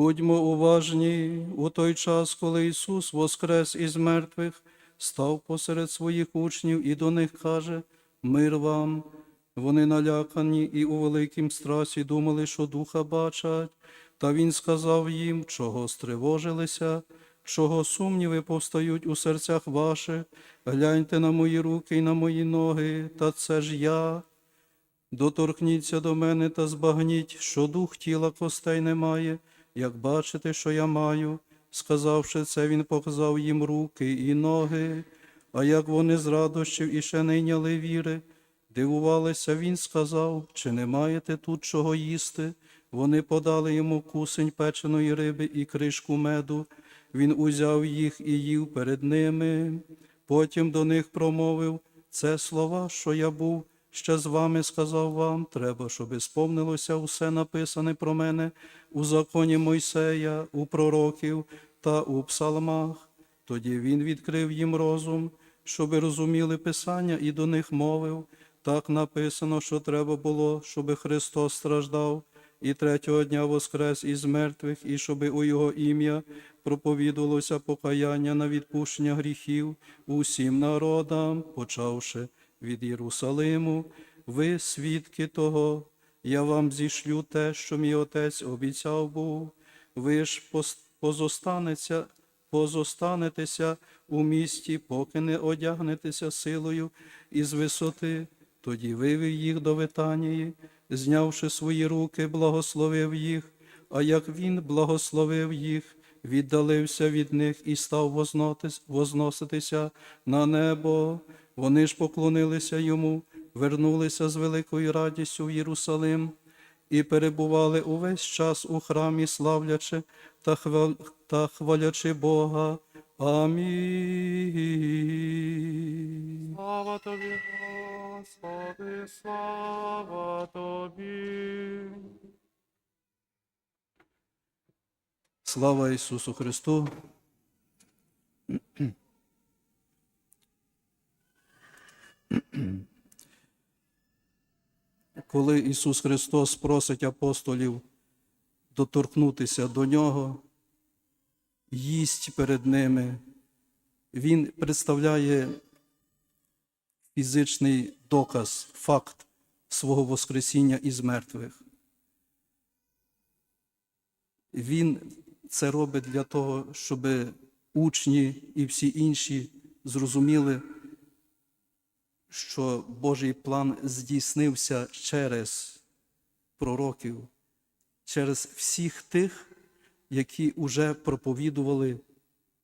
Будьмо уважні у той час, коли Ісус воскрес із мертвих, став посеред своїх учнів і до них каже: Мир вам. Вони налякані і у великім страсі думали, що духа бачать. Та він сказав їм, чого стривожилися, чого сумніви повстають у серцях ваших, гляньте на мої руки і на мої ноги, та це ж я. Доторкніться до мене та збагніть, що дух тіла костей немає, як бачите, що я маю. Сказавши це, він показав їм руки і ноги, а як вони з радощів іще не йняли віри, дивувалися, він сказав, чи не маєте тут чого їсти? Вони подали йому кусень печеної риби і кришку меду. Він узяв їх і їв перед ними. Потім до них промовив це слова, що я був ще з вами, сказав вам, треба, щоб сповнилося все написане про мене у законі Мойсея, у пророків та у псалмах. Тоді він відкрив їм розум, щоб розуміли Писання, і до них мовив. Так написано, що треба було, щоб Христос страждав, і третього дня воскрес із мертвих, і щоби у Його ім'я проповідувалося покаяння на відпущення гріхів усім народам, почавши від Єрусалиму. Ви свідки того, я вам зішлю те, що мій отець обіцяв був. Ви ж позостанеться, позостанетеся у місті, поки не одягнетеся силою із висоти. Тоді вивів їх до Витанії, знявши свої руки, благословив їх, а як він благословив їх, віддалився від них і став возноситися на небо. Вони ж поклонилися йому, вернулися з великою радістю в Єрусалим і перебували увесь час у храмі, славлячи та, хвал... та хвалячи Бога. Амінь. Слава тобі, Господи, слава тобі. Слава Ісусу Христу. Коли Ісус Христос просить апостолів доторкнутися до Нього, їсть перед ними, Він представляє фізичний доказ, факт свого Воскресіння із мертвих. Він це робить для того, щоб учні і всі інші зрозуміли, що Божий план здійснився через пророків, через всіх тих, які вже проповідували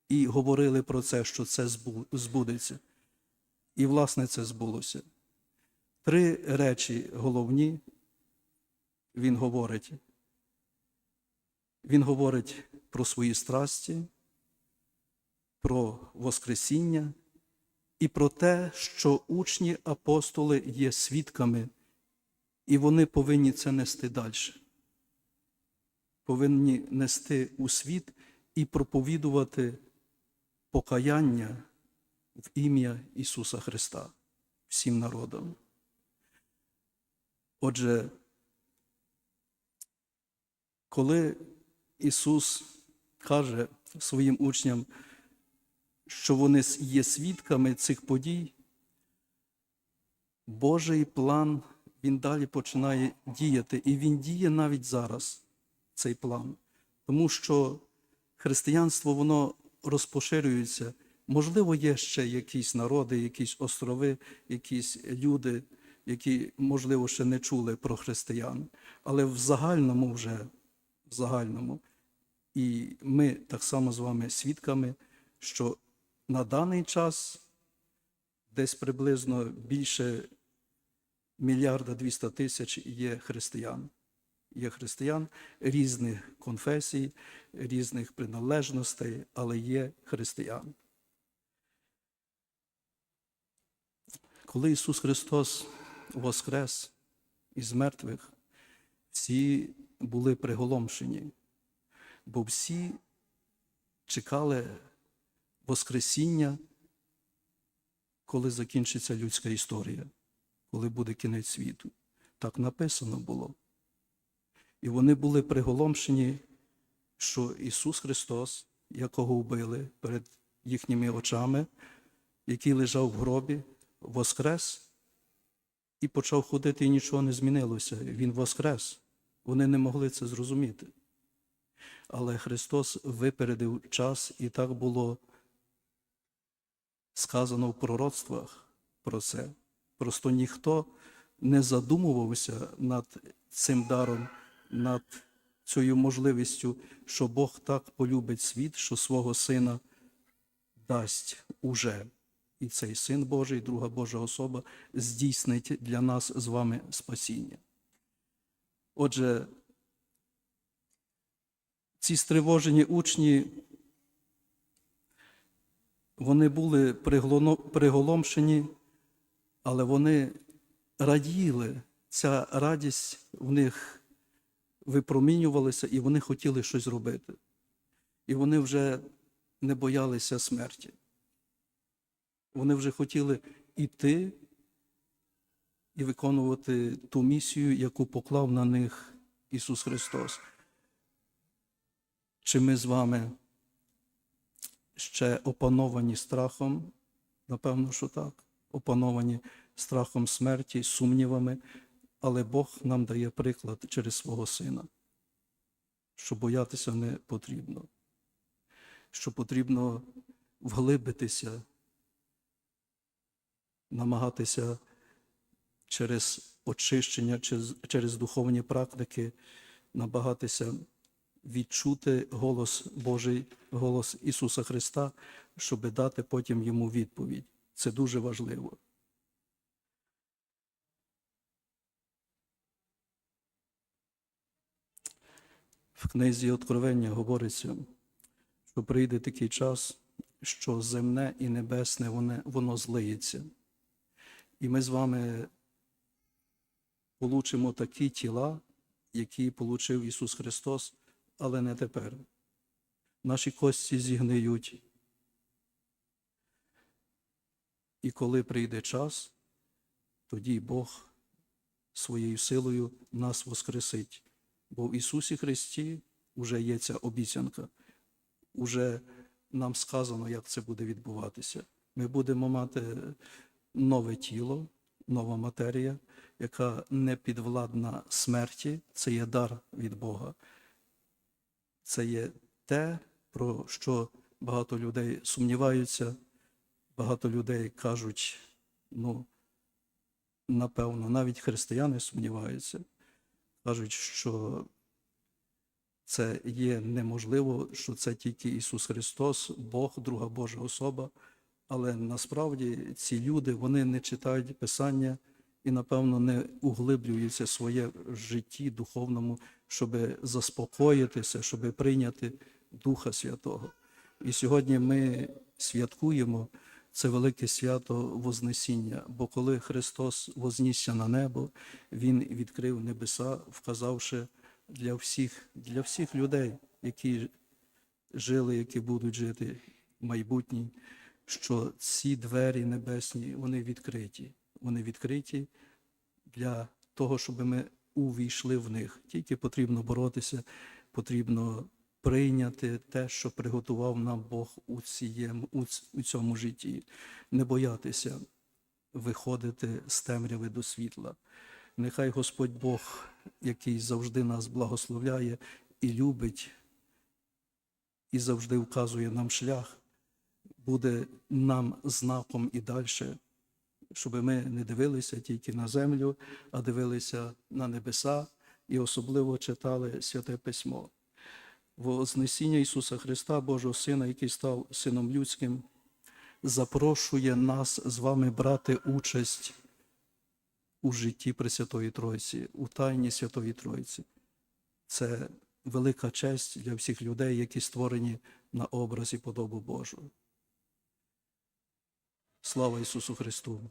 і говорили про це, що це збудеться. І, власне, це збулося. Три речі головні він говорить. Він говорить про свої страсті, про Воскресіння і про те, що учні апостоли є свідками, і вони повинні це нести далі. Повинні нести у світ і проповідувати покаяння в ім'я Ісуса Христа всім народам. Отже, коли Ісус каже своїм учням, що вони є свідками цих подій, Божий план він далі починає діяти, і він діє навіть зараз, цей план. Тому що християнство воно розпоширюється. Можливо, є ще якісь народи, якісь острови, якісь люди, які, можливо, ще не чули про християн, але в загальному вже в загальному. І ми так само з вами свідками, що на даний час десь приблизно більше мільярда 200 тисяч є християн. Є християн різних конфесій, різних приналежностей, але є християн. Коли Ісус Христос воскрес із мертвих, всі були приголомшені, бо всі чекали Воскресіння, коли закінчиться людська історія, коли буде кінець світу. Так написано було. І вони були приголомшені, що Ісус Христос, якого вбили перед їхніми очами, який лежав в гробі, воскрес і почав ходити, і нічого не змінилося. Він воскрес. Вони не могли це зрозуміти. Але Христос випередив час, і так було сказано в пророцтвах про це. Просто ніхто не задумувався над цим даром, над цією можливістю, що Бог так полюбить світ, що свого Сина дасть уже. І цей Син Божий, друга Божа особа, здійснить для нас з вами спасіння. Отже, ці стривожені учні, вони були приголомшені, але вони раділи. Ця радість в них випромінювалася, і вони хотіли щось робити. І вони вже не боялися смерті. Вони вже хотіли йти і виконувати ту місію, яку поклав на них Ісус Христос. Чи ми з вами ще опановані страхом? Напевно, що так. Опановані страхом смерті, сумнівами, але Бог нам дає приклад через свого Сина, що боятися не потрібно, що потрібно вглибитися, намагатися через очищення, через, духовні практики, намагатися відчути голос Божий, голос Ісуса Христа, щоб дати потім йому відповідь. Це дуже важливо. В книзі Откровення говориться, що прийде такий час, що земне і небесне воно, воно злиється. І ми з вами получимо такі тіла, які получив Ісус Христос, але не тепер. Наші кості зігниють. І коли прийде час, тоді Бог своєю силою нас воскресить. Бо в Ісусі Христі вже є ця обіцянка, уже нам сказано, як це буде відбуватися. Ми будемо мати нове тіло, нова матерія, яка не підвладна смерті, це є дар від Бога. Це є те, про що багато людей сумніваються, багато людей кажуть, ну, напевно, навіть християни сумніваються, кажуть, що це є неможливо, що це тільки Ісус Христос, Бог, друга Божа особа. Але насправді ці люди вони не читають Писання і, напевно, не углиблюються своє житті духовному, щоб заспокоїтися, щоб прийняти Духа Святого. І сьогодні ми святкуємо це велике свято Вознесіння, бо коли Христос вознісся на небо, Він відкрив небеса, вказавши для всіх, для всіх людей, які жили, які будуть жити в майбутній, що ці двері небесні, вони відкриті. Вони відкриті для того, щоб ми увійшли в них. Тільки потрібно боротися, потрібно прийняти те, що приготував нам Бог у, цієму, у ц- у цьому житті, не боятися виходити з темряви до світла. Нехай Господь Бог, який завжди нас благословляє і любить, і завжди вказує нам шлях, буде нам знаком і далі, щоб ми не дивилися тільки на землю, а дивилися на небеса і особливо читали Святе Письмо. Вознесіння Ісуса Христа, Божого Сина, який став Сином Людським, запрошує нас з вами брати участь у житті Пресвятої Тройці, у тайні Святої Тройці. Це велика честь для всіх людей, які створені на образ і подобу Божу. Слава Ісусу Христу!